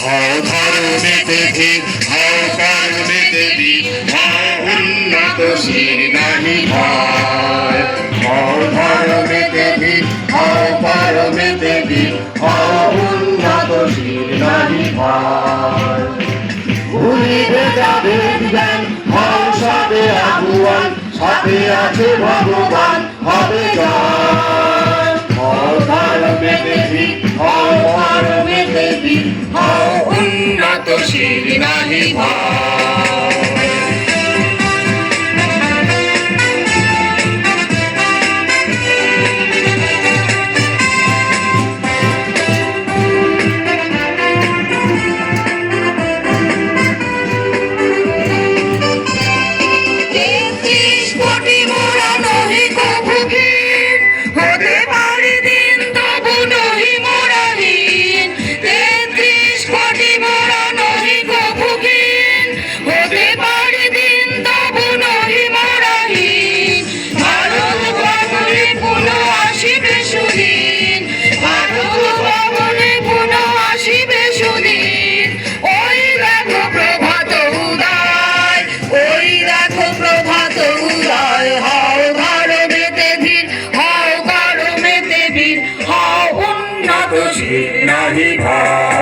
ধর্মেতে ধীর হও কর্মেতে বীর হও উন্নতশীল নাহি ভয় হও ধর্মেতে ধীর হও কর্মেতে বীর হও উন্নতশীল নাহি ভয় ভুলিবে যাবে জ্ঞান হও সবে আগুয়ান, সাথে আছে ভগবান, হবে বীর নাহি ভয়। তুঝি নাহি ভয়